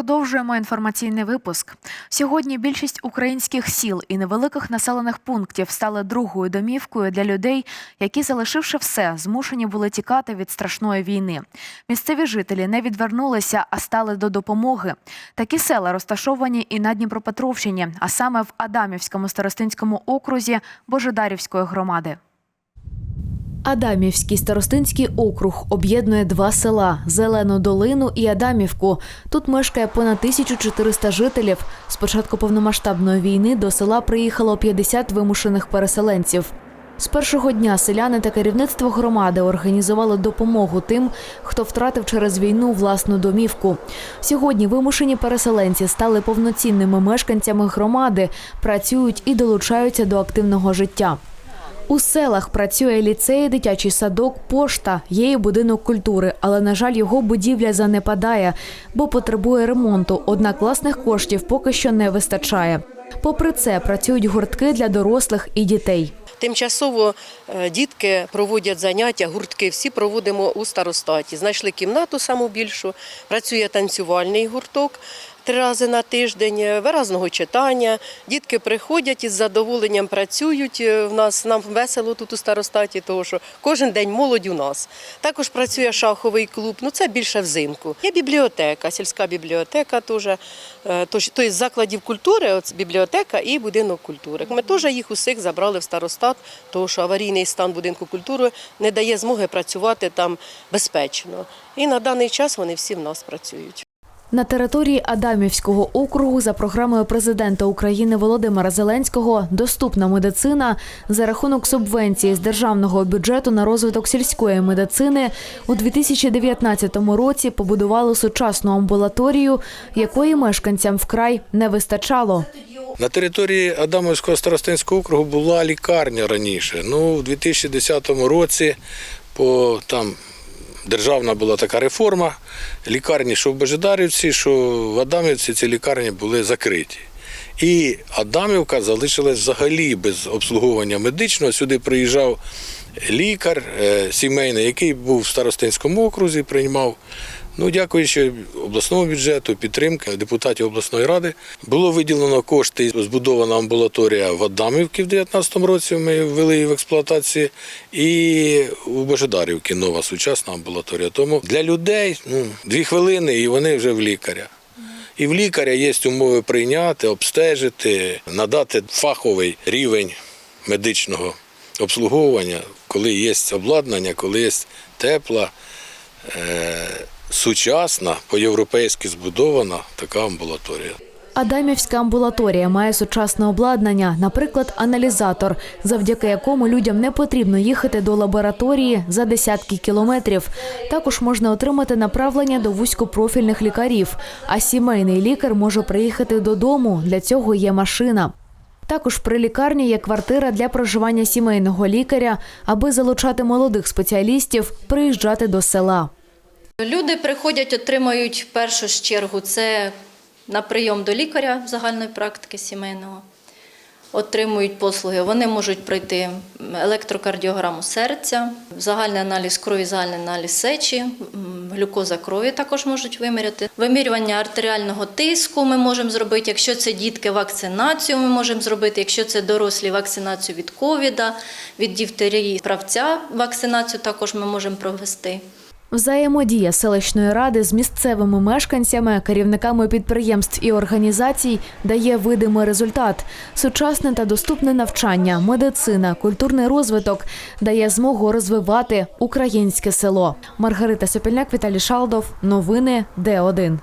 Продовжуємо інформаційний випуск. Сьогодні більшість українських сіл і невеликих населених пунктів стали другою домівкою для людей, які, залишивши все, змушені були тікати від страшної війни. Місцеві жителі не відвернулися, а стали до допомоги. Такі села розташовані і на Дніпропетровщині, а саме в Адамівському старостинському окрузі Божедарівської громади. Адамівський старостинський округ об'єднує два села Зелену долину і Адамівку. Тут мешкає понад 1400 жителів. З початку повномасштабної війни до села приїхало 50 вимушених переселенців. З першого дня селяни та керівництво громади організували допомогу тим, хто втратив через війну власну домівку. Сьогодні вимушені переселенці стали повноцінними мешканцями громади, працюють і долучаються до активного життя. У селах працює ліцей, дитячий садок, пошта, є і будинок культури, але, на жаль, його будівля занепадає, бо потребує ремонту. Однак власних коштів поки що не вистачає. Попри це, працюють гуртки для дорослих і дітей. Тимчасово е, дітки проводять заняття, гуртки всі проводимо у старостаті. Знайшли кімнату саму більшу, працює танцювальний гурток. Три рази на тиждень е, виразного читання. Дітки приходять із задоволенням працюють. Е, В нас нам весело тут у старостаті, тому що кожен день молодь у нас. Також працює шаховий клуб. Ну це більше взимку. Є бібліотека, сільська бібліотека теж. Тобто закладів культури, от бібліотека і будинок культури. Ми теж їх усіх забрали в старостат, тому що аварійний стан будинку культури не дає змоги працювати там безпечно. І на даний час вони всі в нас працюють. На території Адамівського округу за програмою президента України Володимира Зеленського доступна медицина за рахунок субвенції з державного бюджету на розвиток сільської медицини у 2019 році побудували сучасну амбулаторію, якої мешканцям вкрай не вистачало. На території Адамовського старостинського округу була лікарня раніше. Ну, в 2010 році по там державна була така реформа. Лікарні, що в Божедарівці, що в Адамівці, ці лікарні були закриті. І Адамівка залишилась взагалі без обслуговування медичного. Сюди приїжджав лікар е, сімейний, який був в старостинському окрузі, приймав. Ну, дякуючи обласному бюджету, підтримки депутатів обласної ради, було виділено кошти. Збудована амбулаторія в Адамівці в 2019 році. Ми ввели її в експлуатацію. І у Божедарівці нова сучасна амбулаторія. Тому для людей ну, дві хвилини і вони вже в лікаря. І в лікаря є умови прийняти, обстежити, надати фаховий рівень медичного обслуговування, коли є обладнання, коли є тепла, е, сучасна, по-європейськи збудована така амбулаторія. Адамівська амбулаторія має сучасне обладнання, наприклад, аналізатор, завдяки якому людям не потрібно їхати до лабораторії за десятки кілометрів. Також можна отримати направлення до вузькопрофільних лікарів, а сімейний лікар може приїхати додому. Для цього є машина. Також при лікарні є квартира для проживання сімейного лікаря, аби залучати молодих спеціалістів приїжджати до села. Люди приходять, отримують в першу чергу це на прийом до лікаря загальної практики сімейного. Отримують послуги. Вони можуть пройти електрокардіограму серця, загальний аналіз крові, загальний аналіз сечі, глюкоза крові також можуть виміряти. Вимірювання артеріального тиску ми можемо зробити. Якщо це дітки, вакцинацію ми можемо зробити. Якщо це дорослі, вакцинацію від ковіда, від дифтерії правця, вакцинацію також ми можемо провести. Взаємодія селищної ради з місцевими мешканцями, керівниками підприємств і організацій дає видимий результат. Сучасне та доступне навчання, медицина, культурний розвиток дає змогу розвивати українське село. Маргарита Сопільняк, Віталій Шалдов. Новини Д1.